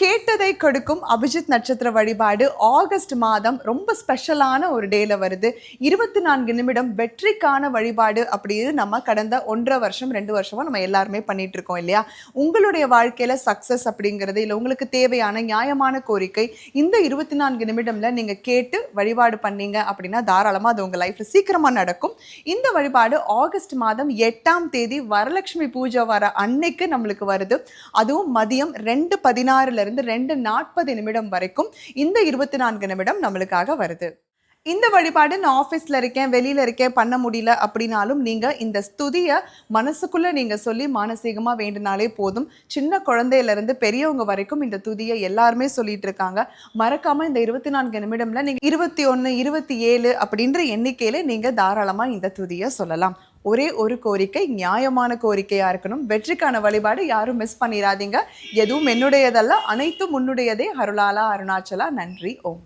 கேட்டதை கொடுக்கும் அபிஜித் நட்சத்திர வழிபாடு ஆகஸ்ட் மாதம் ரொம்ப ஸ்பெஷலான ஒரு டேல வருது. இருபத்தி நான்கு நிமிடம் வெற்றிக்கான வழிபாடு அப்படின்னு நம்ம கடந்த ஒன்றரை வருஷம் ரெண்டு வருஷமா நம்ம எல்லாருமே பண்ணிட்டு இருக்கோம் இல்லையா? உங்களுடைய வாழ்க்கையில சக்சஸ் அப்படிங்கிறது இல்லை உங்களுக்கு தேவையான நியாயமான கோரிக்கை இந்த இருபத்தி நான்கு நிமிடம்ல நீங்க கேட்டு வழிபாடு பண்ணீங்க அப்படின்னா தாராளமா அது உங்க லைஃப்ல சீக்கிரமா நடக்கும். இந்த வழிபாடு ஆகஸ்ட் மாதம் எட்டாம் தேதி வரலட்சுமி பூஜை வர அன்னைக்கு நம்மளுக்கு வருது. அதுவும் மதியம் ரெண்டு பதினாறுல இருந்து ரெண்டு நாற்பது நிமிடம் வரைக்கும் இந்த இருபத்தி நான்கு நிமிடம் நம்மளுக்காக வருது. இந்த வழிபாடு நான் ஆஃபீஸில் இருக்கேன் வெளியில் இருக்கேன் பண்ண முடியல அப்படின்னாலும் நீங்கள் இந்த ஸ்துதியை மனசுக்குள்ளே நீங்கள் சொல்லி மானசீகமாக வேண்டினாலே போதும். சின்ன குழந்தையிலேருந்து பெரியவங்க வரைக்கும் இந்த துதியை எல்லாருமே சொல்லிட்டு இருக்காங்க. மறக்காமல் இந்த இருபத்தி நான்கு நிமிடம்ல நீங்கள் இருபத்தி ஒன்று இருபத்தி ஏழு அப்படின்ற எண்ணிக்கையில் நீங்கள் தாராளமாக இந்த துதியை சொல்லலாம். ஒரே ஒரு கோரிக்கை நியாயமான கோரிக்கையாக இருக்கணும். வெற்றிக்கான வழிபாடு யாரும் மிஸ் பண்ணிடாதீங்க எதுவும் என்னுடையதல்ல அனைத்தும் உன்னுடையதே. அருளாலா அருணாச்சலா நன்றி ஓம்.